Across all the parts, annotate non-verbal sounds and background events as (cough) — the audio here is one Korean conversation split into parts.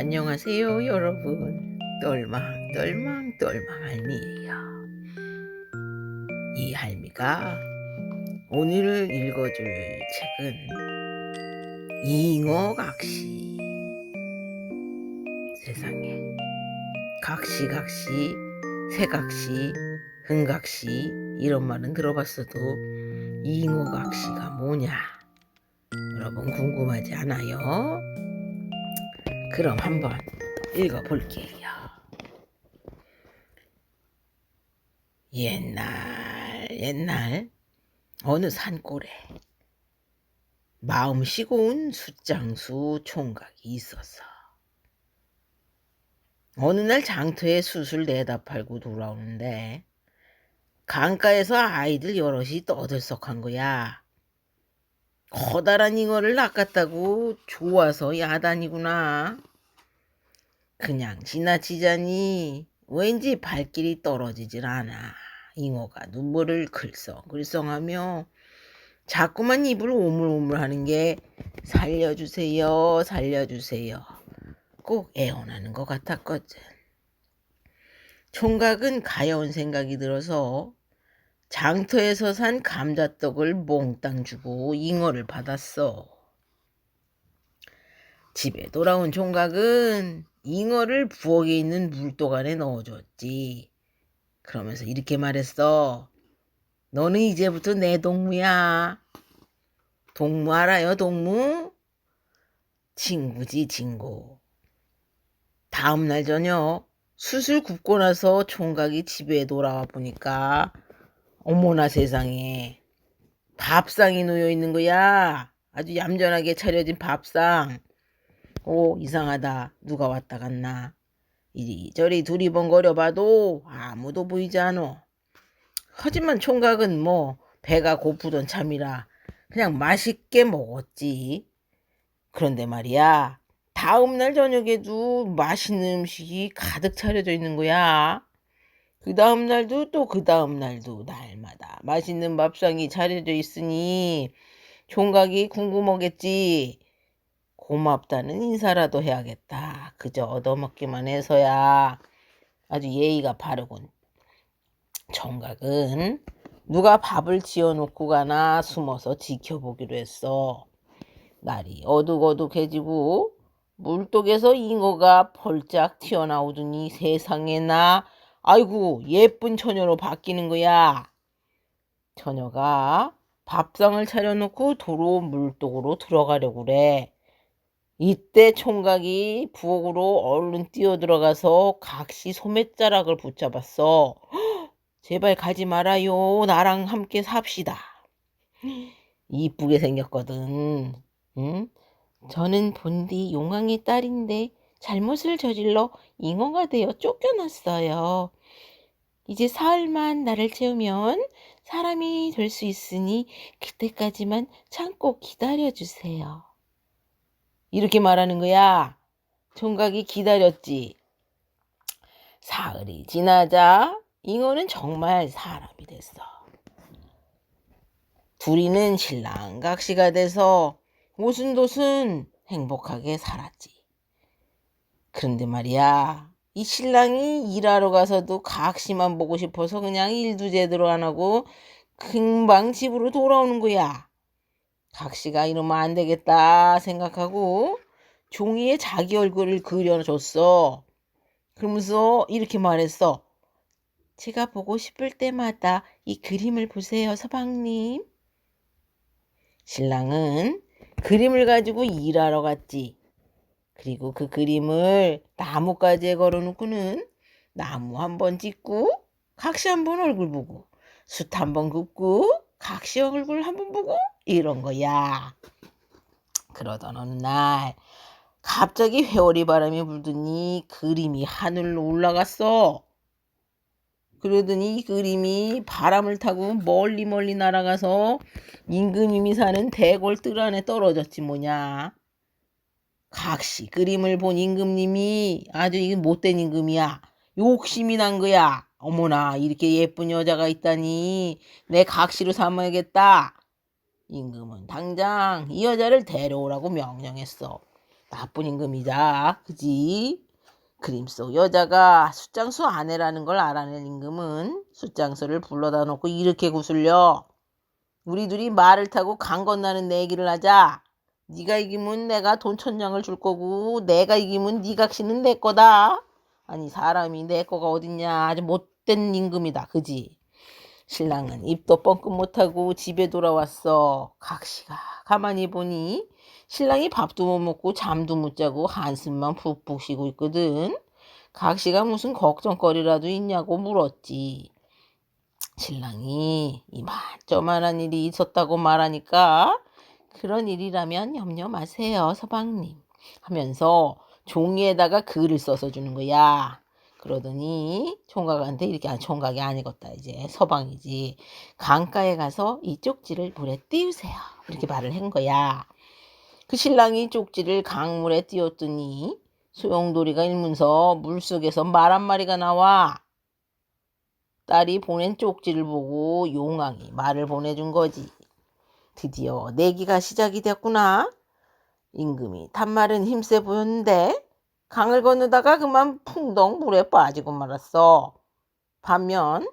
안녕하세요 여러분. 똘망똘망 똘망 할미예요. 이 할미가 오늘 읽어줄 책은 잉어각시. 세상에. 각시각시 새각시 흥각시 이런 말은 들어봤어도 잉어각시가 뭐냐? 여러분 궁금하지 않아요? 그럼 한번 읽어볼게요. 옛날 옛날 어느 산골에 마음 시고운 숫장수 총각이 있었어. 어느 날 장터에 숯을 내다 팔고 돌아오는데 강가에서 아이들 여럿이 떠들썩한 거야. 커다란 잉어를 낚았다고 좋아서 야단이구나. 그냥 지나치자니 왠지 발길이 떨어지질 않아. 잉어가 눈물을 글썽글썽하며 자꾸만 입을 오물오물하는 게 살려주세요, 살려주세요. 꼭 애원하는 것 같았거든. 총각은 가여운 생각이 들어서 장터에서 산 감자떡을 몽땅 주고 잉어를 받았어. 집에 돌아온 총각은 잉어를 부엌에 있는 물독 안에 넣어줬지. 그러면서 이렇게 말했어. 너는 이제부터 내 동무야. 동무 알아요, 동무? 친구지, 친구. 다음날 저녁 수술 굽고 나서 총각이 집에 돌아와 보니까 어머나 세상에 밥상이 놓여 있는 거야. 아주 얌전하게 차려진 밥상. 오 이상하다. 누가 왔다 갔나. 이리저리 두리번거려 봐도 아무도 보이지 않어. 하지만 총각은 뭐 배가 고프던 참이라 그냥 맛있게 먹었지. 그런데 말이야. 다음날 저녁에도 맛있는 음식이 가득 차려져 있는 거야. 그 다음 날도 또 그 다음 날도 날마다 맛있는 밥상이 차려져 있으니 총각이 궁금하겠지. 고맙다는 인사라도 해야겠다. 그저 얻어먹기만 해서야 아주 예의가 바르군. 총각은 누가 밥을 지어놓고 가나 숨어서 지켜보기로 했어. 날이 어둑어둑해지고 물독에서 잉어가 벌짝 튀어나오더니 세상에나 아이고 예쁜 처녀로 바뀌는 거야. 처녀가 밥상을 차려놓고 도로 물독으로 들어가려고 그래. 이때 총각이 부엌으로 얼른 뛰어들어가서 각시 소매자락을 붙잡았어. "헉, (gasps) 제발 가지 말아요. 나랑 함께 삽시다. (gasps) 이쁘게 생겼거든. 응? 저는 본디 용왕의 딸인데 잘못을 저질러 잉어가 되어 쫓겨났어요. 이제 사흘만 나를 채우면 사람이 될 수 있으니 그때까지만 참고 기다려주세요. 이렇게 말하는 거야. 총각이 기다렸지. 사흘이 지나자 잉어는 정말 사람이 됐어. 둘이는 신랑 각시가 돼서 오순도순 행복하게 살았지. 그런데 말이야, 이 신랑이 일하러 가서도 각시만 보고 싶어서 그냥 일도 제대로 안 하고 금방 집으로 돌아오는 거야. 각시가 이러면 안 되겠다 생각하고 종이에 자기 얼굴을 그려줬어. 그러면서 이렇게 말했어. 제가 보고 싶을 때마다 이 그림을 보세요, 서방님. 신랑은 그림을 가지고 일하러 갔지. 그리고 그 그림을 나무가지에 걸어놓고는 나무 한번 찍고 각시 한 번 얼굴 보고 숯 한번 긋고 각시 얼굴 한번 보고 이런 거야. 그러던 어느 날 갑자기 회오리 바람이 불더니 그림이 하늘로 올라갔어. 그러더니 이 그림이 바람을 타고 멀리 멀리 날아가서 임금님이 사는 대궐 뜰 안에 떨어졌지 뭐냐. 각시 그림을 본 임금님이 아주 이게 못된 임금이야. 욕심이 난 거야. 어머나 이렇게 예쁜 여자가 있다니 내 각시로 삼아야겠다. 임금은 당장 이 여자를 데려오라고 명령했어. 나쁜 임금이자 그지? 그림 속 여자가 숫장수 아내라는 걸 알아낸 임금은 숫장수를 불러다 놓고 이렇게 구슬려 우리 둘이 말을 타고 강 건너는 내기를 하자 네가 이기면 내가 돈 천냥을 줄 거고 내가 이기면 네 각시는 내 거다 아니 사람이 내 거가 어딨냐 아주 못된 임금이다 그지? 신랑은 입도 뻥끗 못하고 집에 돌아왔어. 각시가 가만히 보니 신랑이 밥도 못 먹고 잠도 못 자고 한숨만 푹푹 쉬고 있거든. 각시가 무슨 걱정거리라도 있냐고 물었지. 신랑이 이만저만한 일이 있었다고 말하니까 그런 일이라면 염려 마세요, 서방님. 하면서 종이에다가 글을 써서 주는 거야. 그러더니 총각한테 이렇게 아 총각이 아니겠다 이제. 서방이지. 강가에 가서 이 쪽지를 물에 띄우세요. 이렇게 말을 한 거야. 그 신랑이 쪽지를 강물에 띄웠더니 소용돌이가 일문서 물속에서 말 한 마리가 나와. 딸이 보낸 쪽지를 보고 용왕이 말을 보내준 거지. 드디어 내기가 시작이 됐구나 임금이 탄말은 힘세 보였는데 강을 건너다가 그만 풍덩 물에 빠지고 말았어. 반면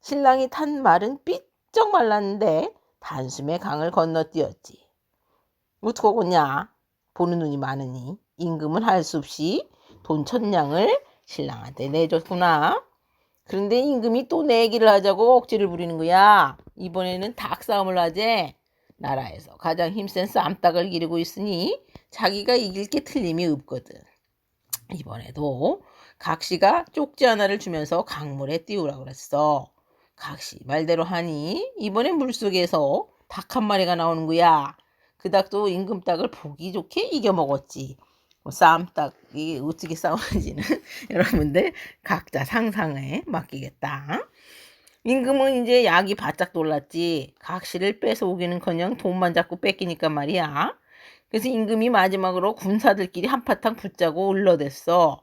신랑이 탄 말은 삐쩍 말랐는데 단숨에 강을 건너뛰었지. 어떡하겠냐? 보는 눈이 많으니 임금은 할 수 없이 돈 천냥을 신랑한테 내줬구나. 그런데 임금이 또 내기를 하자고 억지를 부리는 거야. 이번에는 닭싸움을 하재. 나라에서 가장 힘센 쌈딱을 기르고 있으니 자기가 이길 게 틀림이 없거든. 이번에도 각시가 쪽지 하나를 주면서 강물에 띄우라 그랬어. 각시 말대로 하니 이번에 물속에서 닭 한 마리가 나오는 거야. 그 닭도 임금 닭을 보기 좋게 이겨 먹었지. 뭐 쌈닭이 어떻게 싸우는지는 (laughs) 여러분들 각자 상상에 맡기겠다. 임금은 이제 약이 바짝 놀랐지. 각시를 뺏어 오기는커녕 돈만 자꾸 뺏기니까 말이야. 그래서 임금이 마지막으로 군사들끼리 한바탕 붙자고 올러댔어.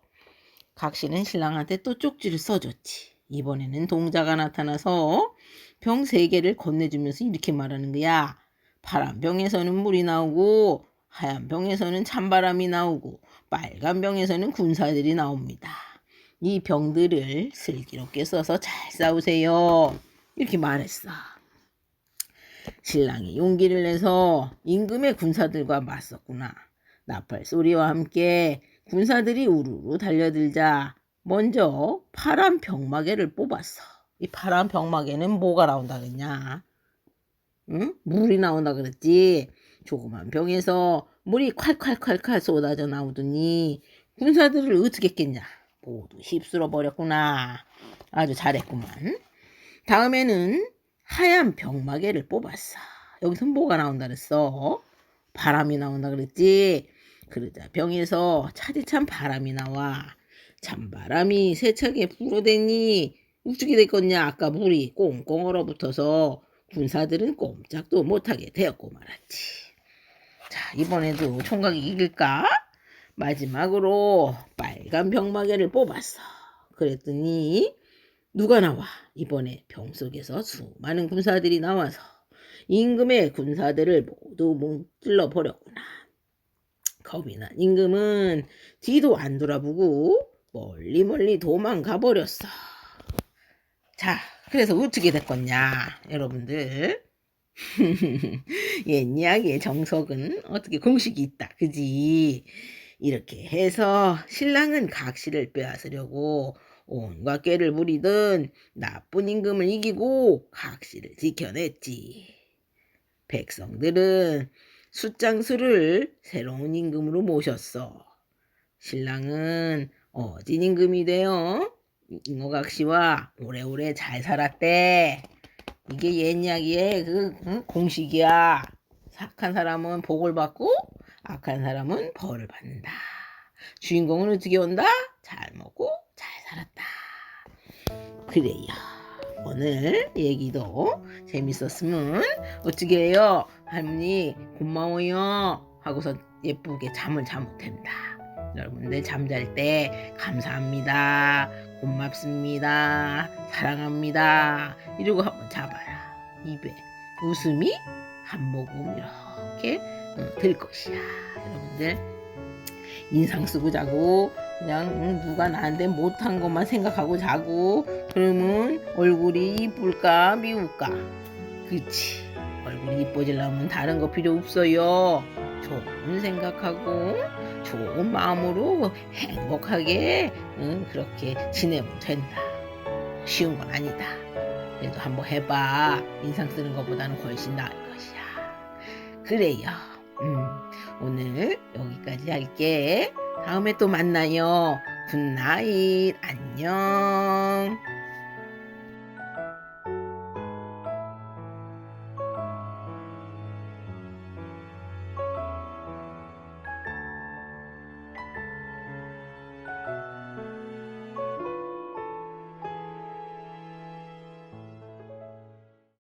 각시는 신랑한테 또 쪽지를 써줬지. 이번에는 동자가 나타나서 병 세 개를 건네주면서 이렇게 말하는 거야. 파란 병에서는 물이 나오고 하얀 병에서는 찬바람이 나오고 빨간 병에서는 군사들이 나옵니다. 이 병들을 슬기롭게 써서 잘 싸우세요. 이렇게 말했어. 신랑이 용기를 내서 임금의 군사들과 맞섰구나. 나팔 소리와 함께 군사들이 우르르 달려들자 먼저 파란 병마개를 뽑았어. 이 파란 병마개는 뭐가 나온다 그랬냐? 응? 물이 나온다 그랬지. 조그만 병에서 물이 콸콸콸콸 쏟아져 나오더니 군사들을 어떻게 했겠냐? 모두 휩쓸어 버렸구나. 아주 잘했구만. 다음에는 하얀 병마개를 뽑았어. 여기서 뭐가 나온다 그랬어? 바람이 나온다 그랬지? 그러자 병에서 차디찬 바람이 나와. 찬바람이 세차게 불어대니 우죽이 됐겠냐? 아까 물이 꽁꽁 얼어붙어서 군사들은 꼼짝도 못하게 되었고 말았지. 자, 이번에도 총각이 이길까? 마지막으로 빨간 병마개를 뽑았어. 그랬더니 누가 나와? 이번에 병 속에서 수많은 군사들이 나와서 임금의 군사들을 모두 뭉찔러 버렸구나. 겁이 난 임금은 뒤도 안 돌아보고 멀리 멀리 도망가 버렸어. 자, 그래서 어떻게 됐겠냐, 여러분들. (laughs) 옛 이야기의 정석은 어떻게 공식이 있다, 그지? 이렇게 해서 신랑은 각시를 빼앗으려고 온갖 꾀를 부리던 나쁜 임금을 이기고 각시를 지켜냈지. 백성들은 숫장수를 새로운 임금으로 모셨어. 신랑은 어진 임금이 되어 잉어각시와 오래오래 잘 살았대. 이게 옛 이야기의 그 응? 공식이야. 착한 사람은 복을 받고 악한 사람은 벌을 받는다. 주인공은 어떻게 온다? 잘 먹고 잘 살았다. 그래요. 오늘 얘기도 재밌었으면 어떻게 해요? 할머니 고마워요 하고서 예쁘게 잠을 자면 된다. 여러분들 잠잘 때 감사합니다. 고맙습니다. 사랑합니다. 이러고 한번 잡아라. 입에 웃음이 한 모금 이렇게 들 것이야. 여러분들 인상 쓰고 자고 그냥 응, 누가 나한테 못한 것만 생각하고 자고 그러면 얼굴이 이쁠까 미울까? 그치 얼굴이 이뻐지려면 다른 거 필요 없어요. 좋은 생각하고 좋은 마음으로 행복하게 응, 그렇게 지내면 된다. 쉬운 건 아니다. 그래도 한번 해봐. 인상 쓰는 것보다는 훨씬 나을 것이야. 그래요 음, 오늘 여기까지 할게. 다음에 또 만나요. 굿나잇. 안녕